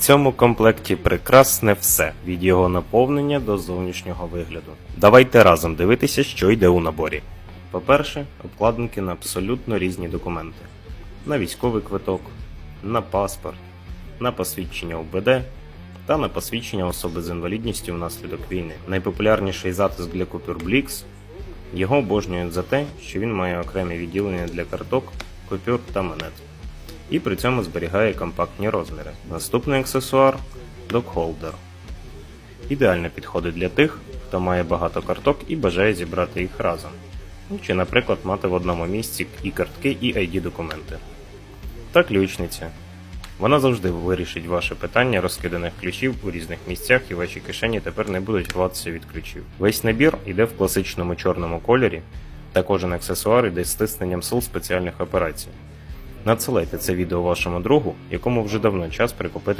цьому комплекті прекрасне все від його наповнення до зовнішнього вигляду. Давайте разом дивитися, що йде у наборі. По-перше, обкладинки на абсолютно різні документи: на військовий квиток, на паспорт, на посвідчення УБД та на посвідчення особи з інвалідністю внаслідок війни. Найпопулярніший затиск для купюр Blix його обожнюють за те, що він має окремі відділення для карток, купюр та монет. І при цьому зберігає компактні розміри. Наступний аксесуар докхолдер. Ідеально підходить для тих, хто має багато карток і бажає зібрати їх разом. Ну, Чи, наприклад, мати в одному місці і картки, і ID документи. Та ключниця. Вона завжди вирішить ваше питання розкиданих ключів у різних місцях, і ваші кишені тепер не будуть рватися від ключів. Весь набір йде в класичному чорному кольорі, та кожен аксесуар йде з стисненням сил спеціальних операцій. Надсилайте це відео вашому другу, якому вже давно час прикупити